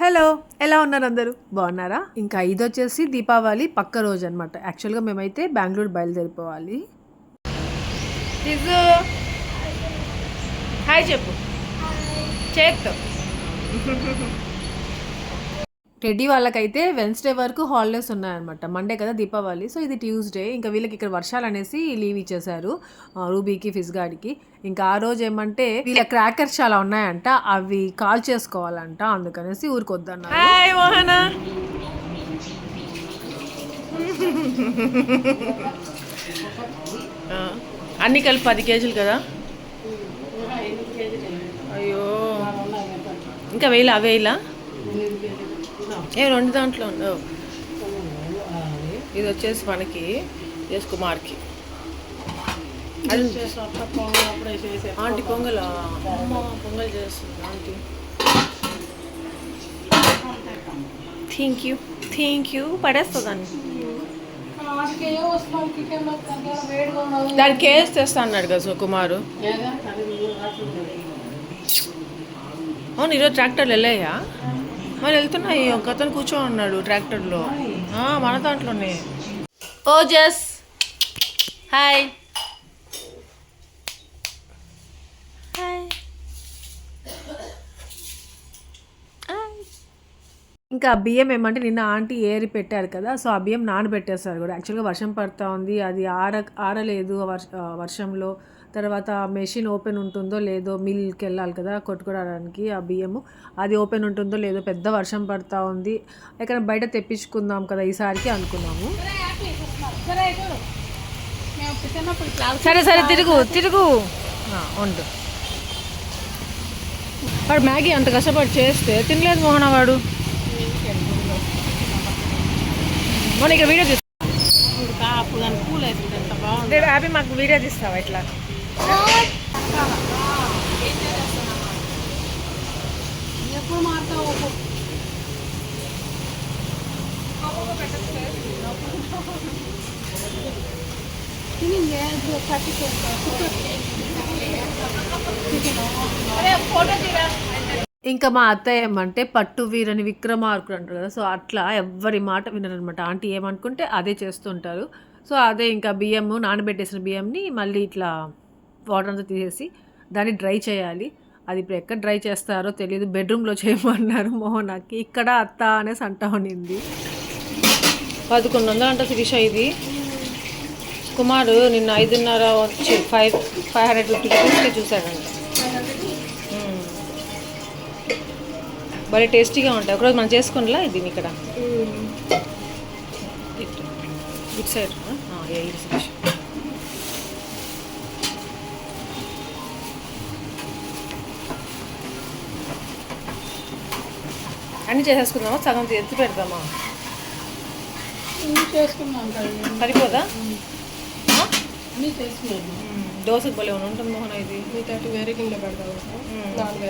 Hello ఎలా ఉన్నారు అందరూ? బాగున్నారా? ఇంకా ఇది వచ్చేసి దీపావళి పక్క రోజు అనమాట యాక్చువల్గా మేమైతే బెంగళూరు బయలుదేరిపోవాలి. హాయ్ చెప్పు. చేత్తో. టెడ్డీ వాళ్ళకైతే వెన్స్డే వరకు హాలిడేస్ ఉన్నాయన్నమాట. మండే కదా దీపావళి. సో ఇది ట్యూస్డే. ఇంకా వీళ్ళకి ఇక్కడ వర్షాలు అనేసి లీవ్ ఇచ్చేశారు రూబీకి ఫిజ్గాడికి. ఇంకా ఆ రోజు ఏమంటే వీళ్ళ క్రాకర్స్ చాలా ఉన్నాయంట అవి కాల్ చేసుకోవాలంట అందుకనేసి ఊరికి వద్దన్నారు అన్ని కలిపి పది కేజీలు కదా? అయ్యో. ఇంకా వేయలా అవేలా ఏ రెండు దాంట్లో ఉండవు ఇది వచ్చేసి మనకి ఎస్ కుమార్కి. అది ఆంటీ పొంగల్. అమ్మ పొంగల్ చేస్తుంది aunty. Thank you thank you పడేస్తుందని. దానికి కేసు తెస్తా అన్నాడు కదా సుకుమారు అవును ఈరోజు ట్రాక్టర్లు వెళ్ళాయా? మరి వెళ్తున్నాయి. ఒక అతను కూర్చో ఉన్నాడు ట్రాక్టర్లో. ఆ, మన దాంట్లోనే. ఓ జస్. హాయ్ హాయ్ ఇంకా బియ్యం ఏమంటే నిన్న ఆంటీ ఏరి పెట్టారు కదా సో ఆ బియ్యం నానబెట్టేస్తారు కూడా. యాక్చువల్గా వర్షం పడుతూ ఉంది అది ఆర ఆరలేదు వర్ష వర్షంలో. తర్వాత మెషిన్ ఓపెన్ ఉంటుందో లేదో మిల్కి వెళ్ళాలి కదా కొట్టుకోవడానికి ఆ బియ్యము. అది ఓపెన్ ఉంటుందో లేదో పెద్ద వర్షం పడుతూ ఉంది. ఎక్కడ బయట తెప్పించుకుందాం కదా ఈసారికి అనుకున్నాము. సరే సరే తిరుగు తిరుగు. ఉండు. వాడు మ్యాగీ అంత కష్టపడి చేస్తే తినలేదు మోహన వాడు. మొన్న ఇక్కడ వీడియో తీస్తా హ్యాపీ మాకు వీడియో తీస్తావా ఇట్లా? ఎప్పుడు మారుతావు ఇంకా మా అత్తయ్య ఏమంటే పట్టు వీరని విక్రమార్కుడు అంటారు కదా సో అట్లా ఎవ్వరి మాట వినరనమాట. ఆంటీ ఏమనుకుంటే అదే చేస్తుంటారు. సో అదే ఇంకా బియ్యము నానబెట్టేసిన బియ్యంని మళ్ళీ ఇట్లా వాటర్ అంతా తీసేసి దాన్ని డ్రై చేయాలి. అది ఇప్పుడు ఎక్కడ డ్రై చేస్తారో తెలియదు బెడ్రూమ్లో చేయమన్నారు మోహనాకి. ఇక్కడ అత్త అనేసి అంటా ఉన్నింది పదకొండు వందలు అంట శిరీష ఇది. కుమారు నిన్న ఐదున్నర వచ్చి ఫైవ్ ఫైవ్ హండ్రెడ్ ఫిఫ్టీ రూపీస్కే చూశాడంట. భలే టేస్టీగా ఉంటాయి. ఒకరోజు మనం చేసుకునిలా ఇది ఇక్కడ? ఇటు సైడ్. ఇటు సైడ్. అన్నీ చేసేసుకుందామా? సగం ఎత్తి పెడదామా? సరిపోదా. దోశకు భలే ఉంటుంది మోహన ఇది. మిగతా వేరే కింద? పెడతాం. నాలుగు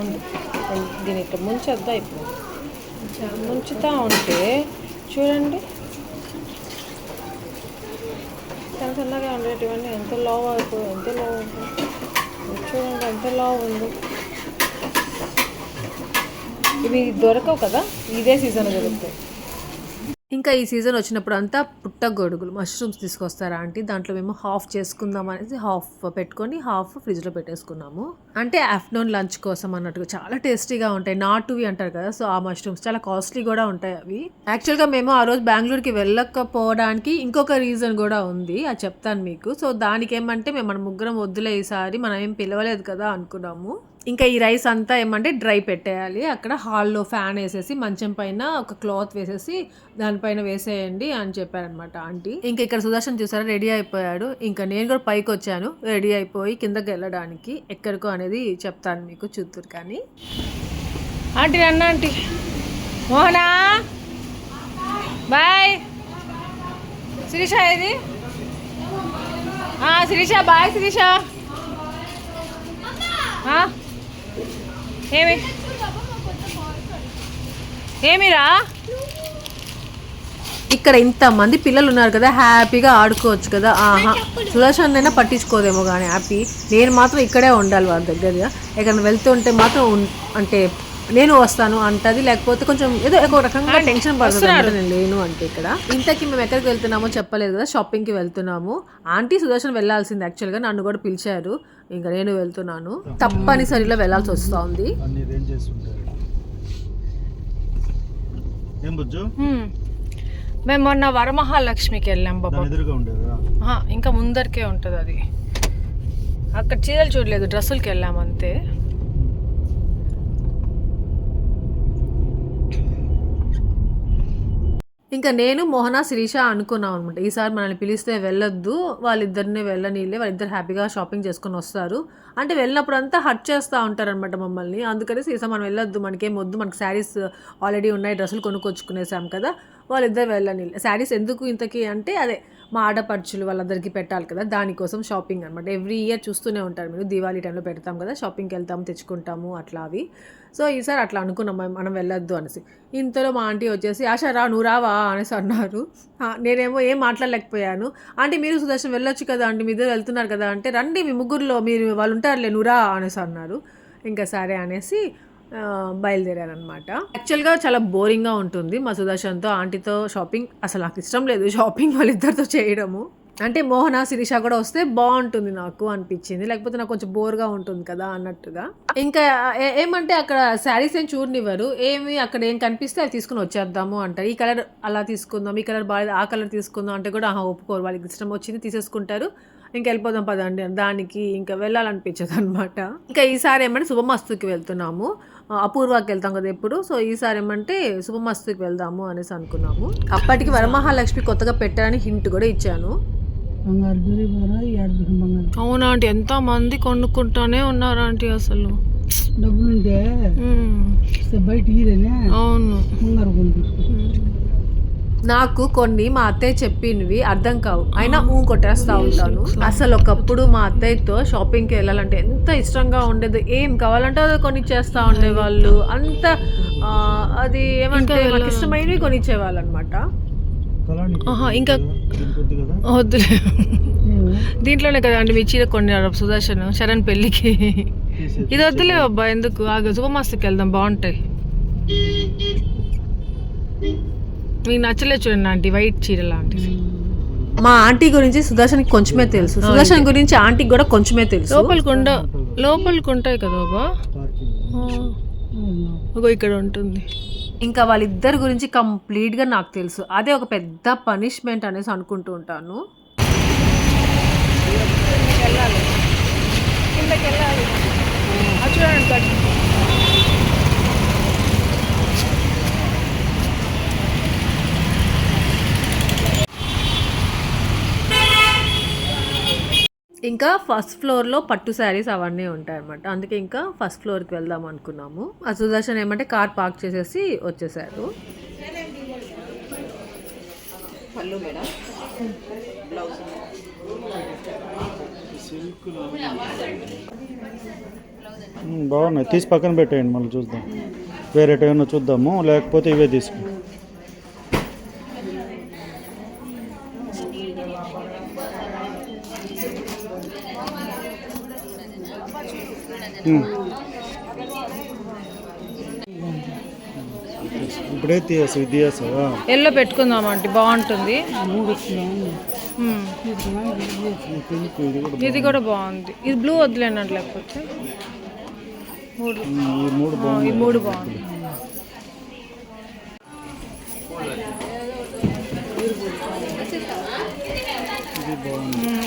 ఉంది. దీని ఇట్లా ముంచొద్దా ఇప్పుడు? ముంచుతా ఉంటే చూడండి చాలా సన్నగా ఉండేటివన్నీ ఎంత లావు అయిపోయి ఎంత లావ్ చూడండి ఎంత లావ్ ఉంది. ఇవి దొరకవు కదా? ఇదే సీజన్ దొరుకుతాయి. ఇంకా ఈ సీజన్ వచ్చినప్పుడు అంతా పుట్టగొడుగులు మష్రూమ్స్ తీసుకొస్తారా ఆంటీ? దాంట్లో మేము హాఫ్ చేసుకుందాం అనేసి హాఫ్ పెట్టుకొని హాఫ్ ఫ్రిడ్జ్లో పెట్టేసుకున్నాము. అంటే ఆఫ్టర్నూన్ లంచ్ కోసం అన్నట్టుగా చాలా టేస్టీగా ఉంటాయి. నాటువి అంటారు కదా సో ఆ మష్రూమ్స్ చాలా కాస్ట్లీ కూడా ఉంటాయి అవి. యాక్చువల్గా మేము ఆ రోజు బెంగళూరుకి వెళ్ళకపోవడానికి ఇంకొక రీజన్ కూడా ఉంది అది చెప్తాను మీకు. సో దానికి ఏమంటే మేము మన ముగ్గురం వద్దులే ఈసారి మనం ఏం పిలవలేదు కదా అనుకున్నాము. ఇంకా ఈ రైస్ అంతా ఏమంటే డ్రై పెట్టేయాలి. అక్కడ హాల్లో ఫ్యాన్ వేసేసి మంచం పైన ఒక క్లాత్ వేసేసి దానిపైన వేసేయండి అని చెప్పారనమాట ఆంటీ. ఇంకా ఇక్కడ సుదర్శన్ చూసారా రెడీ అయిపోయాడు. ఇంకా నేను కూడా పైకి వచ్చాను రెడీ అయిపోయి కిందకి వెళ్ళడానికి. ఎక్కడికో అనేది చెప్తాను మీకు చూద్దరు కానీ. ఆంటీ అన్న ఆంటీ. మోహనా? బాయ్. శిరీష ఇది శిరీష బాయ్ శిరీష. ఆ? ఏమి? ఏమిరా? ఇక్కడ ఇంతమంది పిల్లలు ఉన్నారు కదా హ్యాపీగా ఆడుకోవచ్చు కదా. ఆహా సుదర్శనైనా అయినా పట్టించుకోదేమో కానీ హ్యాపీ. నేను మాత్రం ఇక్కడే ఉండాలి వాళ్ళ దగ్గరగా. ఎక్కడ వెళ్తుంటే మాత్రం అంటే నేను వస్తాను అంటది లేకపోతే కొంచెం ఏదో ఒక రకంగా టెన్షన్ పడుతుంది నేను లేను అంటే ఇక్కడ. ఇంతకి మేము ఎక్కడికి వెళ్తున్నామో చెప్పలేదు కదా షాపింగ్కి వెళ్తున్నాము. ఆంటీ సుదర్శన్ వెళ్ళాల్సింది యాక్చువల్గా నన్ను కూడా పిలిచారు. ఇంకా నేను వెళ్తున్నాను. తప్పనిసరిలో వెళ్ళాల్సి వస్తా ఉంది అన్ని రేంజెస్ ఉంటాయి ఏం బుజ్జు? మేము మొన్న వరమహాలక్ష్మికి వెళ్ళాం దాని ఎదురుగా ఉండేదా? ఆహా, ఇంకా ముందరికే ఉంటుంది అది. అక్కడ చీరలు చూడలేదు డ్రెస్సులకి వెళ్ళాం అంతే. ఇంకా నేను మోహన శిరీష అనుకున్నాం అనమాట ఈసారి మనల్ని పిలిస్తే వెళ్ళొద్దు వాళ్ళిద్దరిని వెళ్ళనీళ్ళే వాళ్ళిద్దరు హ్యాపీగా షాపింగ్ చేసుకొని వస్తారు. అంటే వెళ్ళినప్పుడు అంతా హట్ చేస్తూ ఉంటారనమాట మమ్మల్ని. అందుకని ఈసారి మనం వెళ్ళొద్దు మనకేం వద్దు మనకి శారీస్ ఆల్రెడీ ఉన్నాయి డ్రెస్సులు కొనుక్కొచ్చుకునేసాం కదా. వాళ్ళిద్దరు వెళ్ళని శారీస్ ఎందుకు ఇంతకీ అంటే అదే మా ఆడపడుచులు వాళ్ళందరికీ పెట్టాలి కదా దానికోసం షాపింగ్ అనమాట ఎవ్రీ ఇయర్ చూస్తూనే ఉంటారు మీరు దివాళీ టైంలో పెడతాం కదా షాపింగ్కి వెళ్తాము తెచ్చుకుంటాము అట్లా అవి. సో ఈసారి అట్లా అనుకున్నాం మనం- వెళ్ళొద్దు అనేసి. ఇంతలో మా ఆంటీ వచ్చేసి ఆశా రా నువ్వు రావా? అనేసి అన్నారు. నేనేమో ఏం మాట్లాడలేకపోయాను. ఆంటీ మీరు సుదర్శన్ వెళ్ళొచ్చు కదా ఆంటీ మీ ఇద్దరు వెళ్తున్నారు కదా అంటే రండి మీ ముగ్గురులో మీరు వాళ్ళు ఉంటారులే నువ్వు రా అనేసి అన్నారు. ఇంకా సరే అనేసి బయలుదేరారనమాట యాక్చువల్గా చాలా బోరింగ్గా ఉంటుంది. మా సుదర్శన్తో ఆంటీతో షాపింగ్ అసలు నాకు ఇష్టం లేదు షాపింగ్ వాళ్ళిద్దరితో చేయడము. అంటే మోహన శిరీష కూడా వస్తే బాగుంటుంది నాకు అనిపించింది. లేకపోతే నాకు కొంచెం బోర్గా ఉంటుంది కదా అన్నట్టుగా. ఇంకా ఏమంటే అక్కడ శారీస్ ఏం చూడనివ్వరు. ఏమి అక్కడ ఏం కనిపిస్తే అవి తీసుకుని వచ్చేద్దాము అంటారు. ఈ కలర్ అలా తీసుకుందాం ఈ కలర్ బాగా ఆ కలర్ తీసుకుందాం అంటే కూడా ఆహా ఒప్పుకోరు. వాళ్ళకి ఇష్టం వచ్చింది తీసేసుకుంటారు. ఇంకా వెళ్ళిపోదాం పదండి. దానికి ఇంకా వెళ్ళాలనిపించదు అనమాట ఇంకా ఈసారి ఏమంటే శుభమస్తుకి వెళ్తున్నాము. అపూర్వకి వెళ్తాం కదా ఎప్పుడు. సో ఈసారి ఏమంటే శుభమస్తుకి వెళ్దాము అనేసి అనుకున్నాము. అప్పటికి వరమహాలక్ష్మి కొత్తగా పెట్టారని హింట్ కూడా ఇచ్చాను. అవునా ఆంటీ? ఎంత మంది కొనుక్కుంటానే ఉన్నారు ఆంటీ అసలు. డబ్బులు ఉంటే ఇస్తే బయట అవును. నాకు కొన్ని మా అత్తయ్య చెప్పినవి అర్థం కావు. అయినా ఊ కొట్టేస్తా ఉంటాను. అసలు ఒకప్పుడు మా అత్తయ్యతో షాపింగ్కి వెళ్ళాలంటే ఎంత ఇష్టంగా ఉండేది. ఏం కావాలంటే అది కొనిచ్చేస్తా ఉండేవాళ్ళు. అంత అది ఏమంటే నాకు ఇష్టమైనవి కొనిచ్చేవాళ్ళు అనమాట ఇంకా వద్దులే. దీంట్లోనే కదా అండి మీ చీర కొన్నారు సుదర్శన్ శరణ్ పెళ్ళికి. ఇది వద్దులే అబ్బా ఎందుకు? ఆగ శుభమాస్తకి వెళ్దాం బాగుంటాయి. మీకు నచ్చలే చూడండి ఆంటీ వైట్ చీర లాంటిది. మా ఆంటీ గురించి సుదర్శన్కి కొంచెమే తెలుసు. సుదర్శన్ గురించి ఆంటీకి కూడా కొంచెమే తెలుసు. లోపలికి ఉండ లోపలికి ఉంటాయి కదా బాబా ఇక్కడ ఉంటుంది. ఇంకా వాళ్ళిద్దరి గురించి కంప్లీట్గా నాకు తెలుసు. అదే ఒక పెద్ద పనిష్మెంట్ అనేసి అనుకుంటూ ఉంటాను. ఇంకా ఫస్ట్ ఫ్లోర్లో పట్టు శారీస్ అవన్నీ ఉంటాయి అనమాట అందుకే ఇంకా ఫస్ట్ ఫ్లోర్కి వెళ్దాం అనుకున్నాము. ఆ సుదర్శన్ ఏమంటే కార్ పార్క్ చేసేసి వచ్చేసారు. బాగున్నాయి. తీసి పక్కన పెట్టేయండి మళ్ళీ చూద్దాం. వేరే ఏమైనా చూద్దాము లేకపోతే ఇవే తీసుకో. ఇప్పుడే తీయసు ఇది తీయసావా? ఎల్లో పెట్టుకుందాం ఆంటీ బాగుంటుంది. ఇది కూడా బాగుంది. ఇది బ్లూ వద్దులేనండి లేకపోతే. మూడు. ఈ మూడు బాగుంది.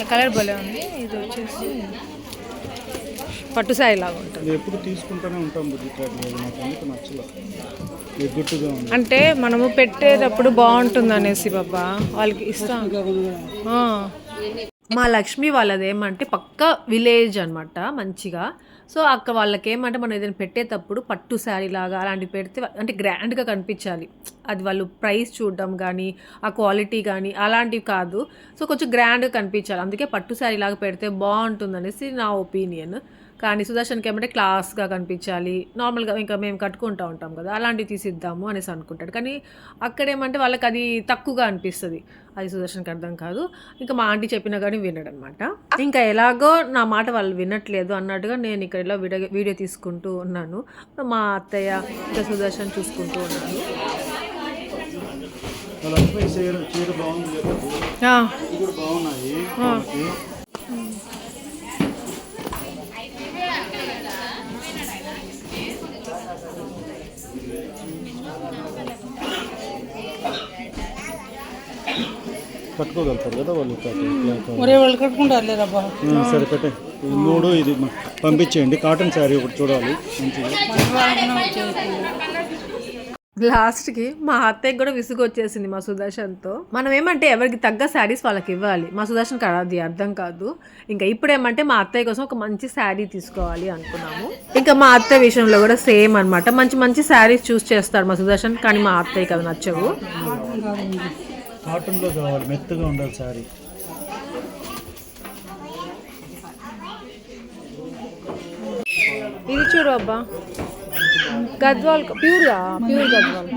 కలర్ భలే ఉంది. ఇది వచ్చేసి పట్టు సాయి లాగా ఉంటుంది ఎప్పుడు తీసుకుంటూనే ఉంటాం నాకు అంటే మనము పెట్టేటప్పుడు బాగుంటుంది అనేసి బాబా వాళ్ళకి ఇస్తాం. మా లక్ష్మి వాళ్ళది ఏమంటే పక్క విలేజ్ అన్నమాట మంచిగా. సో అక్క వాళ్ళకి ఏమంటే మనం ఏదైనా పెట్టేటప్పుడు పట్టు శారీ లాగా అలాంటివి పెడితే అంటే గ్రాండ్గా కనిపించాలి. అది వాళ్ళు ప్రైస్ చూడడం కానీ ఆ క్వాలిటీ కానీ అలాంటివి కాదు. సో కొంచెం గ్రాండ్గా కనిపించాలి. అందుకే పట్టు శారీ లాగా పెడితే బాగుంటుంది అనేసి నా ఒపీనియన్. కానీ సుదర్శన్కి ఏమంటే క్లాస్గా కనిపించాలి నార్మల్గా ఇంకా మేము కట్టుకుంటూ ఉంటాం కదా అలాంటివి తీసిద్దాము అనేసి అనుకుంటాడు. కానీ అక్కడేమంటే వాళ్ళకి అది తక్కువగా అనిపిస్తుంది. అది సుదర్శన్కి అర్థం కాదు. ఇంకా మా ఆంటీ చెప్పినా కానీ వినడు అనమాట ఇంకా ఎలాగో నా మాట వాళ్ళు వినట్లేదు అన్నట్టుగా నేను ఇక్కడ ఇలా వీడియో వీడియో తీసుకుంటూ ఉన్నాను. మా అత్తయ్య ఇంకా సుదర్శన్ చూసుకుంటూ ఉన్నాను చీర బాగుంది కదా. కట్టుకోగలుగుతారు కదా వాళ్ళు. ఒరే వాళ్ళు కట్టుకుంటారు లేరబ్బా ఆ, సరే పెట్టే మూడు ఇది మ- పంపించేయండి. కాటన్ శారీ ఒకటి చూడాలి. లాస్ట్కి మా అత్తయ్యకి కూడా విసుగు వచ్చేసింది మా సుదర్శన్తో. మనం ఏమంటే ఎవరికి తగ్గ శారీస్ వాళ్ళకి ఇవ్వాలి. మా సుదర్శన్కి అది అర్థం కాదు. ఇంకా ఇప్పుడు ఏమంటే మా అత్తయ్య కోసం ఒక మంచి శారీ తీసుకోవాలి అనుకున్నాము. ఇంకా మా అత్తయ్య విషయంలో కూడా సేమ్ అన్నమాట. మంచి మంచి శారీస్ చూస్ చేస్తాడు మా సుదర్శన్ కానీ మా అత్తయ్యకి అవి నచ్చవు. కాటన్లో కావాలి మెత్తగా ఉండాలి శారీ. ఇది చూడు అబ్బా. గద్వాల్ ప్యూర్గా ప్యూర్ గద్వాల్.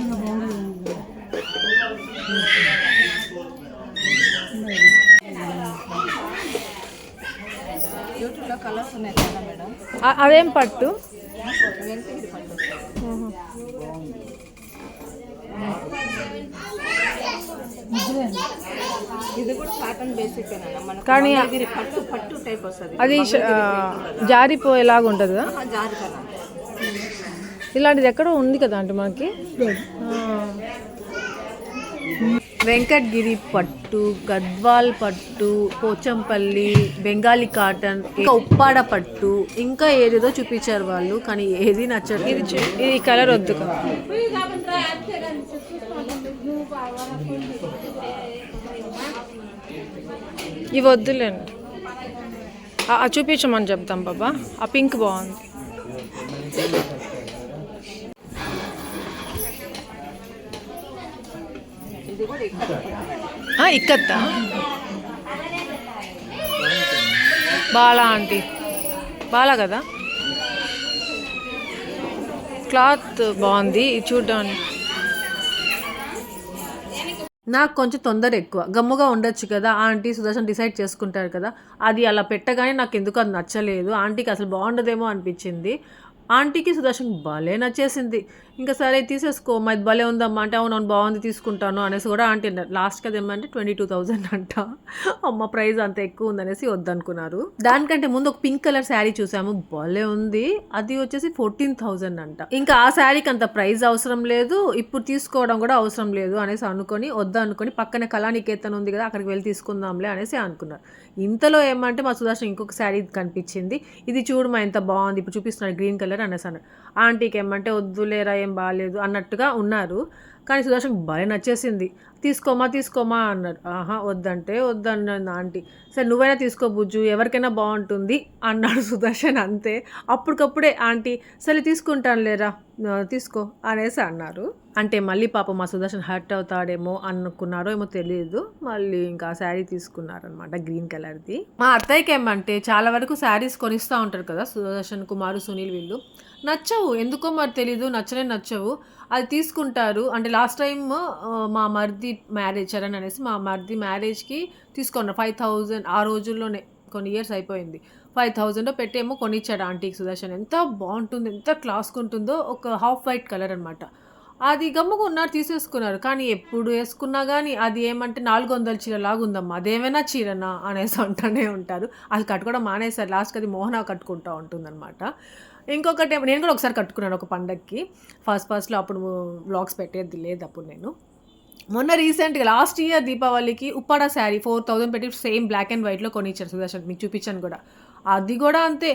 అదేం పట్టు. ఇది కూడా కాటన్ బేసిక్ మనకు కానీ ఇది పట్టు పట్టు టైప్ వస్తుంది. అది జారిపోయేలాగా ఉంటుంది కదా? జారి కదా ఇలాంటిది ఎక్కడో ఉంది కదా అంటే మనకి ఆ. వెంకటగిరి పట్టు గద్వాల్ పట్టు పోచంపల్లి బెంగాలీ కాటన్ ఇంకా ఉప్పాడ పట్టు ఇంకా ఏదేదో చూపించారు వాళ్ళు కానీ ఏది నచ్చదు ఇది ఇది కలర్ వద్దు కదా. ఇవి వద్దులేండి ఆ- చూపించమని చెప్తాం బాబా. ఆ పింక్ బాగుంది. ఆ, ఇక్కత్తా. బాలా ఆంటీ. బాలా కదా? క్లాత్ బాగుంది. ఇది చూడ్డానికి. నాకు కొంచెం తొందర ఎక్కువ. గమ్ముగా ఉండొచ్చు కదా ఆంటీ సుదర్శన్ డిసైడ్ చేసుకుంటారు కదా అది అలా పెట్టగానే నాకు ఎందుకు అది నచ్చలేదు. ఆంటీకి అసలు బాగుండదేమో అనిపించింది. ఆంటీకి సుదర్శన్ భలే నచ్చేసింది. ఇంకా సరే తీసేసుకో మాది భలే ఉందమ్మా అంటే అవును బాగుంది తీసుకుంటాను అనేసి కూడా ఆంటీ అన్నారు లాస్ట్కి అది ఏమంటే ట్వంటీ టూ థౌజండ్ అంట. అమ్మ ప్రైస్ అంత ఎక్కువ ఉందనేసి వద్దనుకున్నారు. దానికంటే ముందు ఒక పింక్ కలర్ శారీ చూసాము. భలే ఉంది. అది వచ్చేసి ఫోర్టీన్ థౌజండ్ అంట. ఇంకా ఆ శారీకి అంత ప్రైస్ అవసరం లేదు. ఇప్పుడు తీసుకోవడం కూడా అవసరం లేదు అనేసి అనుకొని వద్దా అనుకొని పక్కన కళానికేతన్ ఉంది కదా అక్కడికి వెళ్ళి తీసుకుందాంలే అనేసి అనుకున్నారు. ఇంతలో ఏమంటే మా సుదర్శన్ ఇంకొక శారీ కనిపించింది. ఇది చూడు మా ఎంత బాగుంది. ఇప్పుడు చూపిస్తున్నాడు గ్రీన్ కలర్ అనేసి అన్నాడు. ఆంటీకి ఏమంటే వద్దులేరా ఏం బాగాలేదు అన్నట్టుగా ఉన్నారు. కానీ సుదర్శన్ భలే నచ్చేసింది. తీసుకోమా తీసుకోమా అన్నారు ఆహా వద్దంటే వద్దన్నది ఆంటీ. సరే నువ్వైనా తీసుకో బుజ్జు ఎవరికైనా బాగుంటుంది అన్నాడు సుదర్శన్ అంతే. అప్పటికప్పుడే ఆంటీ సరే తీసుకుంటాను లేరా? తీసుకో అనేసి అన్నారు. అంటే మళ్ళీ పాప మా సుదర్శన్ హర్ట్ అవుతాడేమో అనుకున్నారో ఏమో తెలియదు మళ్ళీ ఇంకా శారీ తీసుకున్నారనమాట గ్రీన్ కలర్ది. మా అత్తయ్యకి ఏమంటే చాలా వరకు శారీస్ కొనిస్తూ ఉంటారు కదా సుదర్శన్ కుమారు సునీల్ వీళ్ళు. నచ్చవు. ఎందుకో మరి తెలీదు. నచ్చనే నచ్చవు. అది తీసుకుంటారు. అంటే లాస్ట్ టైం మా మరిది మ్యారేజ్ చరణ్ అనేసి మా మరిది మ్యారేజ్కి తీసుకున్నారు. ఫైవ్ థౌజండ్ ఆ రోజుల్లోనే కొన్ని ఇయర్స్ అయిపోయింది. ఫైవ్ థౌజండ్ పెట్టేమో కొనిచ్చాడు ఆంటీకి సుదర్శన్. ఎంత బాగుంటుంది ఎంత క్లాస్గా ఉంటుందో ఒక హాఫ్ వైట్ కలర్ అనమాట అది గమ్ముగా ఉన్నారు తీసేసుకున్నారు. కానీ ఎప్పుడు వేసుకున్నా కానీ అది ఏమంటే నాలుగు వందల చీర లాగా ఉందమ్మా. అదేమైనా చీరనా అనేసి అంటూనే ఉంటారు. అది కట్టుకోవడం మానేశారు. లాస్ట్కి అది మోహన కట్టుకుంటూ ఉంటుందన్నమాట. ఇంకొకటి నేను కూడా ఒకసారి కట్టుకున్నాను ఒక పండగకి ఫస్ట్ ఫస్ట్లో అప్పుడు వ్లాగ్స్ పెట్టేది లేదు అప్పుడు నేను. మొన్న రీసెంట్గా లాస్ట్ ఇయర్ దీపావళికి ఉప్పాడ శారీ ఫోర్ థౌజండ్ పెట్టి సేమ్ బ్లాక్ అండ్ వైట్లో కొనిచ్చారు సుదర్శన్ మీకు చూపించాను కూడా. అది కూడా అంతే.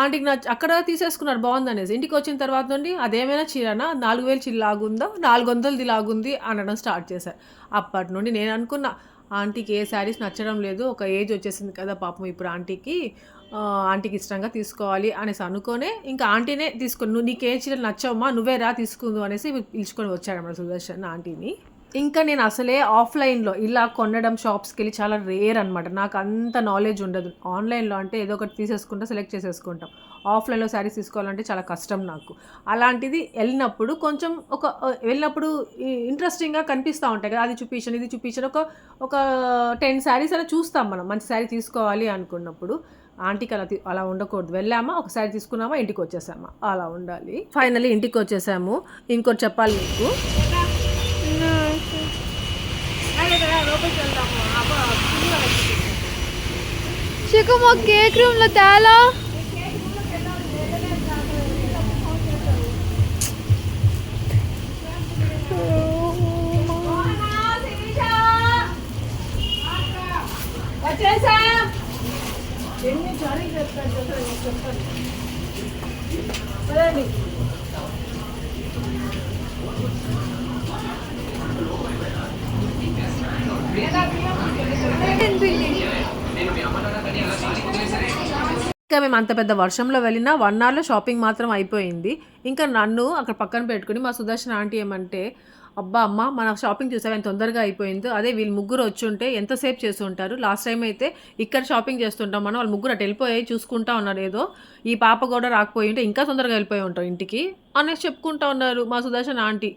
ఆంటీకి నా అక్కడ తీసేసుకున్నారు బాగుంది అనేసి ఇంటికి వచ్చిన తర్వాత నుండి అదేమైనా చీరనా నాలుగు వేలు చీర లాగుందా నాలుగు వందలది లాగుంది అనడం స్టార్ట్ చేశారు. అప్పటి నుండి నేను అనుకున్నా ఆంటీకి ఏ శారీస్ నచ్చడం లేదు ఒక ఏజ్ వచ్చేసింది కదా పాపం ఇప్పుడు ఆంటీకి. ఆంటీకి ఇష్టంగా తీసుకోవాలి అనేసి అనుకోనే ఇంకా ఆంటీనే తీసుకుని నువ్వు నీకు ఏ చీరలు నచ్చవమ్మా నువ్వే రా తీసుకుందు అనేసి పిలుచుకొని వచ్చాడు సుదర్శన్ ఆంటీని. ఇంకా నేను అసలే ఆఫ్లైన్లో ఇలా కొనడం షాప్స్కి వెళ్ళి చాలా రేర్ అనమాట నాకు అంత నాలెడ్జ్ ఉండదు. ఆన్లైన్లో అంటే ఏదో ఒకటి తీసేసుకుంటా సెలెక్ట్ చేసేసుకుంటాం. ఆఫ్లైన్లో శారీస్ తీసుకోవాలంటే చాలా కష్టం నాకు. అలాంటిది వెళ్ళినప్పుడు కొంచెం ఒక వెళ్ళినప్పుడు ఇంట్రెస్టింగ్గా కనిపిస్తూ ఉంటాయి కదా అది చూపించాను ఇది చూపించాను ఒక ఒక టెన్ శారీస్ అలా చూస్తాం మనం. మంచి శారీ తీసుకోవాలి అనుకున్నప్పుడు. ఆంటీకి అలా అలా ఉండకూడదు. వెళ్ళామా ఒక శారీ తీసుకున్నామా ఇంటికి వచ్చేసామా. అలా ఉండాలి. ఫైనల్లీ ఇంటికి వచ్చేసాము. ఇంకోటి చెప్పాలి మీకు ఇంకా మేము అంత పెద్ద వర్షంలో వెళ్ళినా వన్ అవర్లో షాపింగ్ మాత్రం అయిపోయింది. ఇంకా నన్ను అక్కడ పక్కన పెట్టుకుని మా సుదర్శన ఆంటీ ఏమంటే అబ్బా అమ్మ మన షాపింగ్ చూసావు? ఎంత తొందరగా అయిపోయిందో. అదే వీళ్ళు ముగ్గురు వచ్చి ఉంటే ఎంతసేపు చేసి ఉంటారు? లాస్ట్ టైం అయితే ఇక్కడ షాపింగ్ చేస్తుంటాం మనం వాళ్ళు ముగ్గురు అటు వెళ్ళిపోయి చూసుకుంటా ఉన్నారు. ఏదో ఈ పాప కూడా రాకపోయి ఉంటే ఇంకా తొందరగా వెళ్ళిపోయి ఉంటాం ఇంటికి అనేసి చెప్పుకుంటా ఉన్నారు మా సుదర్శన ఆంటీ.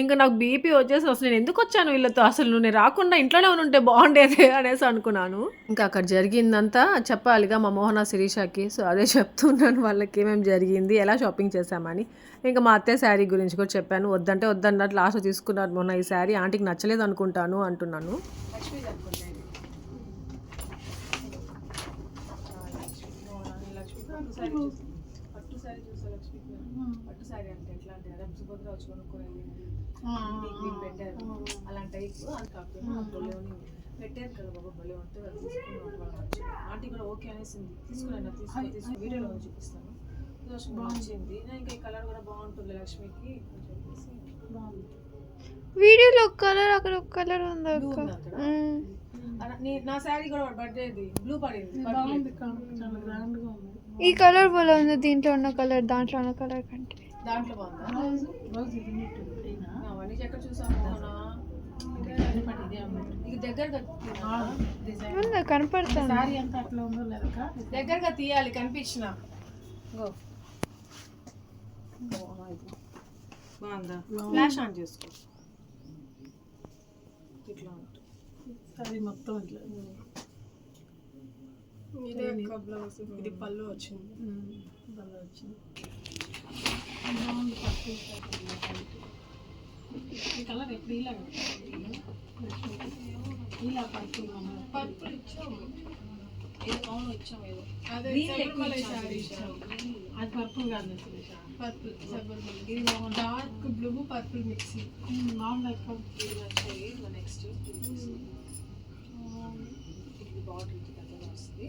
ఇంకా నాకు బీపీ వచ్చేసి అసలు నేను ఎందుకు వచ్చాను వీళ్ళతో? అసలు నేను రాకుండా ఇంట్లోనే ఉంటే బాగుండేది అనేసి అనుకున్నాను. ఇంకా అక్కడ జరిగిందంతా చెప్పాలిగా మా మోహన శిరీషకి. సో అదే చెప్తున్నాను వాళ్ళకి ఏమేమి జరిగింది ఎలా షాపింగ్ చేశామని. ఇంకా మా అత్తయ్య శారీ గురించి కూడా చెప్పాను. వద్దంటే వద్దన్నట్టు లాస్ట్ తీసుకున్నారు మొన్న ఈ శారీ. ఆంటీకి నచ్చలేదు అనుకుంటాను అంటున్నాను. పట్టు శారీ చూసా లక్ష్మి పట్టు శారీ అంటే ఎట్లా అంటే అదే సుభద్ర వచ్చి పెట్టారు అలాంటి టైప్ అది కాకపోతే పెట్టారు కదా బాబా భలే ఉంటుంది అది ఆంటీ కూడా ఓకే అనేసింది తీసుకున్నాను తీసుకుని తీసుకుని వీడియోలో చూపిస్తాను నచ్చింది నేను ఇంకా ఈ కలర్ కూడా బాగుంటుంది లక్ష్మికి. చెప్పేసి వీడియోలో ఒక కలర్ అక్కడ ఒక కలర్ ఉంది అక్క? నీ- నా శారీ కూడా బర్త్డేది బ్లూ పడింది. బాగుంది చాలా గ్రాండ్గా ఉంది. ఈ కలర్ పోలే ఉంది దీంట్లో ఉన్న కలర్ దాంట్లో ఉన్న కలర్ కంటే. దాంట్లో బాగుందా? రోజు ఇది నీట్ అవన్నీ ఎక్కడ ఉంది, కనపడుతుంది. దగ్గరగా తీయాలి కనిపించిన. బాగుందా ఫ్లాష్ ఆన్ చేసుకో ఇట్లా ఉంటుంది శారీ మొత్తం ఇట్లా ఇది పళ్ళు వచ్చింది భలే వచ్చింది పట్టు ఈ కలర్ ఎప్పుడు ఇలా ఇలా పట్టు పర్పుల్ ఇచ్చాము అవును ఇచ్చాము ఏదో. అది పర్పుల్ కాదు పర్పుల్ ఇది డార్క్ బ్లూ పర్పుల్ మిక్సింగ్ మామూలు ఎక్కువ ఇది నచ్చాయి నెక్స్ట్ ఇది బాటిల్ పెద్దగా వస్తుంది.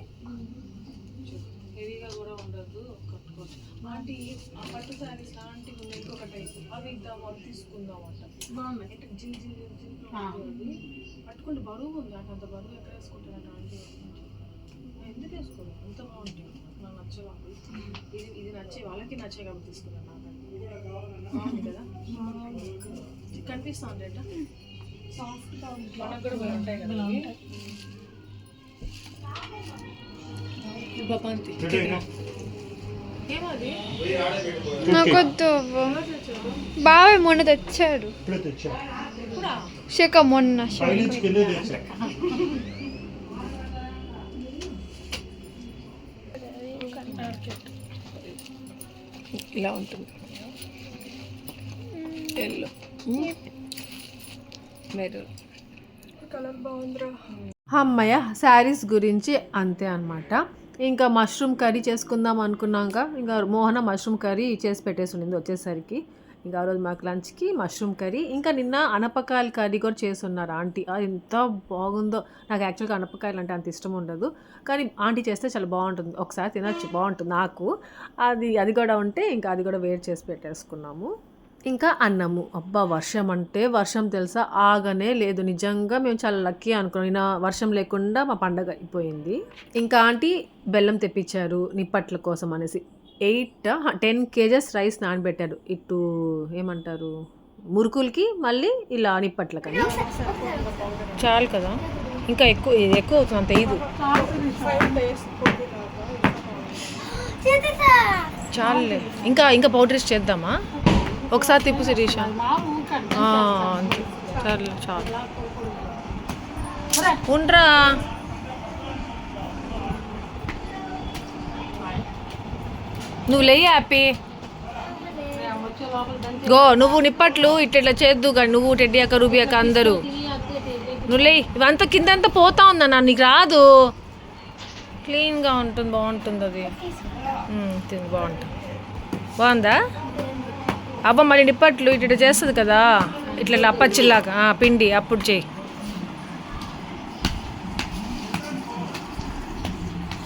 హెవీగా కూడా ఉండదు కట్టుకోవచ్చు. ఆంటీ ఆ పట్టు శారీస్ లాంటివి ఉన్నాయి ఇంకొక టైప్ అవి ఇద్దాం అవి తీసుకుందాం అంట. బాగున్నాయి అంటే జిల్ జిల్ జిల్ పట్టుకుంటే బరువు ఉంది అంటే అంత బరువు ఎక్కడ వేసుకుంటారంట ఆంటీ? నేను ఎందుకు వేసుకోలేదు ఎంత బాగుంటుంది. నాకు నచ్చగా ఇది ఇది నచ్చే వాళ్ళకి నచ్చే కాబట్టి తీసుకున్నాను నాకు కదా? ఇది కనిపిస్తుంది అంట సాఫ్ట్గా ఉంది. మనకు కూడా ఉంటాయి కదా ఏమది? నాకొద్దు బాగా మొన్న తెచ్చాడు. ఇప్పుడే మొన్న కిందే తెచ్చా ఇలా ఉంటుంది. ఎల్లో. మెరూన్. అమ్మయ్య శారీస్ గురించి అంతే అనమాట ఇంకా మష్రూమ్ కర్రీ చేసుకుందాం అనుకున్నాక ఇంకా మోహన మష్రూమ్ కర్రీ చేసి పెట్టేసి ఉండింది వచ్చేసరికి. ఇంకా ఆ రోజు మాకు లంచ్కి మష్రూమ్ కర్రీ ఇంకా నిన్న అనపకాయల కర్రీ కూడా చేస్తున్నారు ఆంటీ. అది ఎంత బాగుందో. నాకు యాక్చువల్గా అనపకాయలు అంటే అంత ఇష్టం ఉండదు. కానీ ఆంటీ చేస్తే చాలా బాగుంటుంది. ఒకసారి తినచ్చు. బాగుంటుంది నాకు. అది అది కూడా ఉంటే ఇంకా అది కూడా వేడి చేసి పెట్టేసుకున్నాము. ఇంకా అన్నము. అబ్బా వర్షం అంటే వర్షం తెలుసా? ఆగనే లేదు. నిజంగా మేము చాలా లక్కీ అనుకున్నాం. వర్షం లేకుండా మా పండగ అయిపోయింది. ఇంకా ఆంటీ బెల్లం తెప్పించారు నిప్పట్ల కోసం అనేసి. ఎయిట్ టెన్ కేజెస్ రైస్ నానబెట్టారు. ఇటు ఏమంటారు? మురుకులకి మళ్ళీ ఇలా నిప్పట్లకని చాలు కదా? ఇంకా ఎక్కువ ఇది ఎక్కువ అవుతుంది అంత ఇది చాలులే. ఇంకా ఇంకా పౌడర్స్ చేద్దామా? ఒకసారి తిప్పు శిరీష. అంతే. చాలు చాలు. ఉండ్రా. నువ్వు లేయి హ్యాపీ గో నువ్వు నిప్పట్లు ఇట్లా ఇట్లా చేద్దు కానీ నువ్వు టెడ్డి అక్క రూబీ అక్క అందరూ. నువ్వు లేయి. ఇవంతా కిందంతా పోతా ఉందన్న నీకు రాదు. క్లీన్గా ఉంటుంది బాగుంటుంది అది. ఉమ్, బాగుంటుంది. బాగుందా? అబ్బా మరి నిప్పట్లు ఇట్లా ఇట్లా చేస్తుంది కదా. ఇట్లా ఇట్లా అప్పచ్చిల్లాగా. పిండి అప్పుడు చేయి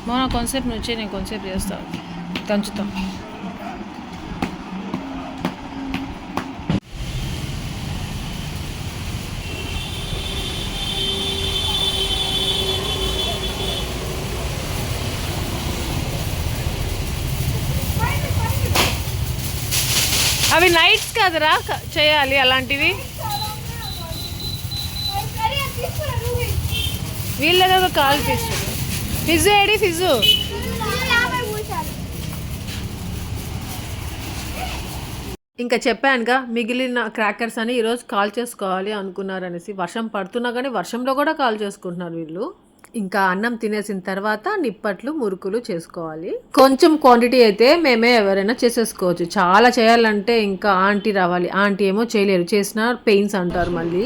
మోనా కొంతసేపు నువ్వు చేయి నేను కొంతసేపు చేస్తాను దంచుతాం. అవి నైట్స్ కదరా చేయాలి అలాంటివి. వీళ్ళేదో కాల్ ఫిష్ ఫిజు ఏడి ఫిజు ఇంకా చెప్పానుగా మిగిలిన క్రాకర్స్ అని ఈరోజు కాల్ చేసుకోవాలి అనుకున్నారు అనేసి వర్షం పడుతున్నా కానీ వర్షంలో కూడా కాల్ చేసుకుంటున్నారు వీళ్ళు. ఇంకా అన్నం తినేసిన తర్వాత నిప్పట్లు మురుకులు చేసుకోవాలి. కొంచెం క్వాంటిటీ అయితే మేమే ఎవరైనా చేసేసుకోవచ్చు. చాలా చేయాలంటే ఇంకా ఆంటీ రావాలి. ఆంటీ ఏమో చేయలేరు. చేసిన పెయిన్స్ అంటారు మళ్ళీ.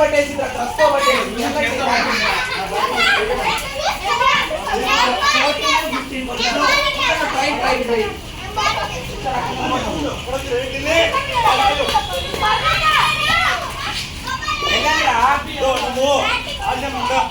పట్టేసి ట్రస్తో పట్టేసి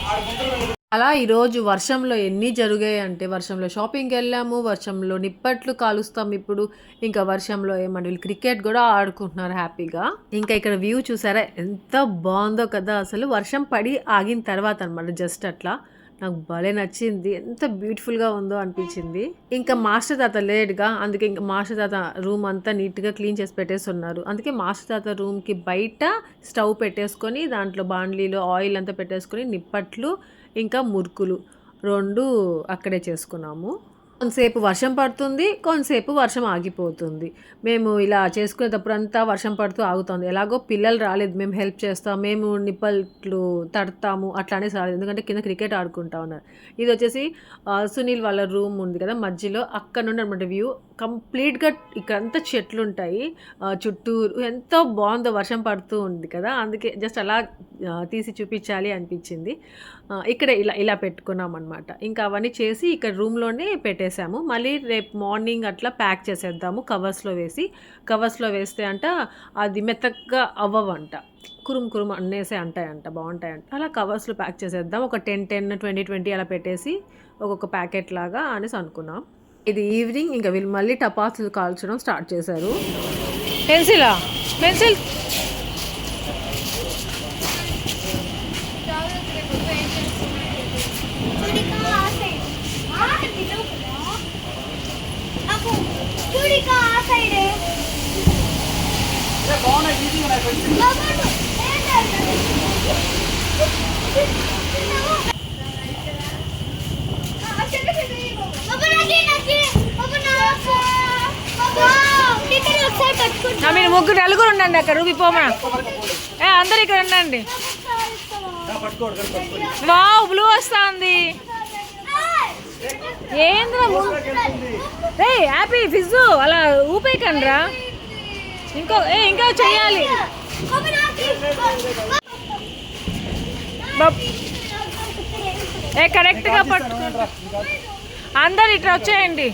ఆడ ముందు అలా ఈరోజు వర్షంలో ఎన్ని జరిగాయి అంటే వర్షంలో షాపింగ్కి వెళ్ళాము వర్షంలో నిప్పట్లు కాలుస్తాం ఇప్పుడు ఇంకా వర్షంలో ఏమంటే వీళ్ళు క్రికెట్ కూడా ఆడుకుంటున్నారు హ్యాపీగా. ఇంకా ఇక్కడ వ్యూ చూసారా? ఎంత బాగుందో కదా అసలు. వర్షం పడి ఆగిన తర్వాత అనమాట జస్ట్ అట్లా. నాకు భలే నచ్చింది. ఎంత బ్యూటిఫుల్గా ఉందో అనిపించింది. ఇంకా మాస్టర్ తాత లేట్గా అందుకే ఇంకా మాస్టర్ తాత రూమ్ అంతా నీట్గా క్లీన్ చేసి పెట్టేసి ఉన్నారు అందుకే మాస్టర్ తాత రూమ్కి బయట స్టవ్ పెట్టేసుకొని దాంట్లో బాండ్లీలో ఆయిల్ అంతా పెట్టేసుకొని నిప్పట్లు ఇంకా మురుకులు రెండు అక్కడే చేసుకున్నాము. కొంతసేపు వర్షం పడుతుంది కొంతసేపు వర్షం ఆగిపోతుంది. మేము ఇలా చేసుకునేటప్పుడు అంతా వర్షం పడుతూ ఆగుతుంది. ఎలాగో పిల్లలు రాలేదు మేము హెల్ప్ చేస్తాం మేము నిప్పట్లు తడతాము అట్లానే రాలేదు ఎందుకంటే కింద క్రికెట్ ఆడుకుంటా ఉన్నారు. ఇది వచ్చేసి సునీల్ వాళ్ళ రూమ్ ఉంది కదా మధ్యలో అక్కడ నుండి అనమాట వ్యూ. కంప్లీట్గా ఇక్కడంతా చెట్లు ఉంటాయి చుట్టూరు ఎంతో బాగుందో వర్షం పడుతూ ఉంది కదా అందుకే జస్ట్ అలా తీసి చూపించాలి అనిపించింది. ఇక్కడ ఇలా ఇలా పెట్టుకున్నాం అనమాట ఇంకా అవన్నీ చేసి ఇక్కడ రూమ్లోనే పెట్టేశాము. మళ్ళీ రేపు మార్నింగ్ అట్లా ప్యాక్ చేసేద్దాము కవర్స్లో వేసి. కవర్స్లో వేస్తే అంట అది మెత్తగా అవ్వవంట. కురుమ్ కురుమ్ అన్నేసే అంటాయంట బాగుంటాయంట. అలా కవర్స్లో ప్యాక్ చేసేద్దాం. ఒక టెన్ టెన్ ట్వంటీ ట్వంటీ అలా పెట్టేసి ఒక్కొక్క ప్యాకెట్ లాగా అనేసి అనుకున్నాం. ఇది ఈవినింగ్ ఇంకా వీళ్ళు మళ్ళీ టపాసులు కాల్చడం స్టార్ట్ చేశారు. పెన్సిలా? పెన్సిల్ చూడికా ఆ సైడే మీరు ముగ్గురు నలుగురు ఉండండి అక్కడ రూపి పోమా అందరు ఇక్కడ ఉండండి. వావ్ బ్లూ వస్తుంది. ఏంద్రా రే హ్యాపీ ఫిజు అలా ఊపేకండ్రా ఇంకో ఏ ఇంకా చేయాలి ఏ కరెక్ట్గా పట్టుకో అందరు ఇట్లా వచ్చేయండి.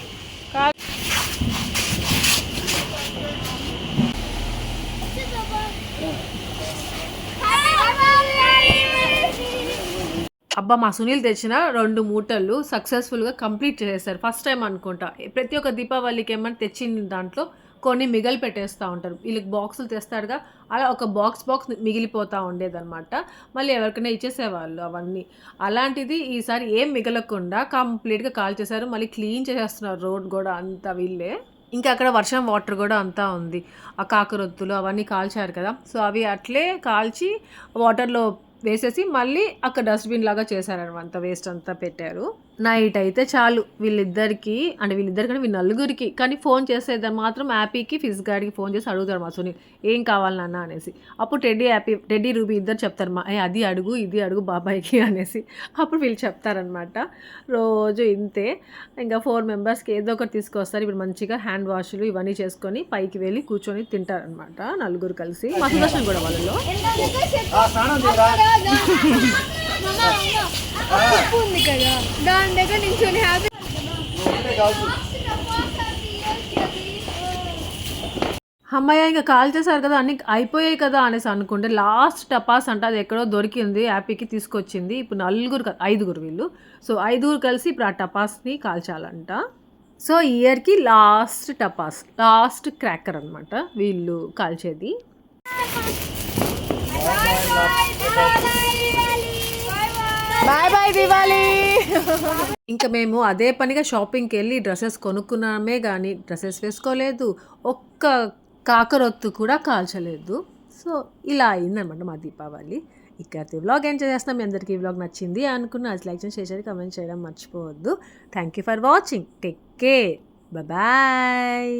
అబ్బా మా సునీల్ తెచ్చిన రెండు మూటలు సక్సెస్ఫుల్గా కంప్లీట్ చేసేస్తారు ఫస్ట్ టైం అనుకుంటా. ప్రతి ఒక్క దీపావళికి ఏమన్నా తెచ్చిన దాంట్లో? కొన్ని మిగలు పెట్టేస్తూ ఉంటారు. వీళ్ళకి బాక్సులు తెస్తాడుగా అలా ఒక బాక్స్ బాక్స్ మిగిలిపోతూ ఉండేదన్నమాట. మళ్ళీ ఎవరికైనా ఇచ్చేసేవాళ్ళు అవన్నీ. అలాంటిది ఈసారి ఏం మిగలకుండా కంప్లీట్గా కాల్ చేశారు. మళ్ళీ క్లీన్ చేసేస్తున్నారు రోడ్ కూడా అంతా వీళ్ళే. ఇంకా అక్కడ వర్షం వాటర్ కూడా అంతా ఉంది. ఆ కాకరొత్తులు అవన్నీ కాల్చారు కదా. సో అవి అట్లే కాల్చి వాటర్లో వేసేసి మళ్ళీ అక్కడ డస్ట్బిన్ లాగా చేశారనమాట వేస్ట్ అంతా పెట్టారు. నైట్ అయితే చాలు వీళ్ళిద్దరికి అంటే వీళ్ళిద్దరికి వీళ్ళ నలుగురికి కానీ ఫోన్ చేసేది మాత్రం హ్యాపీకి ఫిజ్ గాడికి ఫోన్ చేసి అడుగుతారు మా సునీల్ ఏం కావాలి నాన్న అనేసి అప్పుడు టెడ్డీ హ్యాపీ టెడ్డీ రూబీ ఇద్దరు చెప్తారు మా "ఏ, అది అడుగు ఇది అడుగు బాబాయ్కి అనేసి అప్పుడు వీళ్ళు చెప్తారనమాట రోజు ఇంతే ఇంకా ఫోర్ మెంబర్స్కి ఏదో ఒకటి తీసుకొస్తారు ఇప్పుడు మంచిగా హ్యాండ్ వాష్లు ఇవన్నీ చేసుకొని పైకి వెళ్ళి కూర్చొని తింటారనమాట నలుగురు కలిసి మా సుదర్శన్ కూడా వాళ్ళలో ఉంది కదా దాని దగ్గర నించొని హ్యాపీ అమ్మాయి ఇంకా కాల్ చేశారు కదా అన్ని అయిపోయాయి కదా అనేసి అనుకుంటే లాస్ట్ టపాస్ అంటే అది ఎక్కడో దొరికింది హ్యాపీకి తీసుకొచ్చింది. ఇప్పుడు నలుగురు ఐదుగురు వీళ్ళు. సో ఐదుగురు కలిసి ఇప్పుడు ఆ టపాస్ని కాల్చాలంట సో ఇయర్కి లాస్ట్ టపాస్ లాస్ట్ క్రాకర్ అనమాట వీళ్ళు కాల్చేది బాయ్ బాయ్ దివాలి ఇంకా మేము అదే పనిగా షాపింగ్కి వెళ్ళి డ్రెస్సెస్ కొనుక్కున్నామే కానీ డ్రెస్సెస్ వేసుకోలేదు. ఒక్క కాకరొత్తు కూడా కాల్చలేదు. సో ఇలా అయిందనమాట మా దీపావళి. ఇక్కడ వ్లాగ్ ఎంజాయ్ చేస్తాం మీ అందరికీ ఈ వ్లాగ్ నచ్చింది అనుకున్న అది లైక్ చేసి షేర్ కమెంట్ చేయడం మర్చిపోవద్దు. Thank you for watching take care bye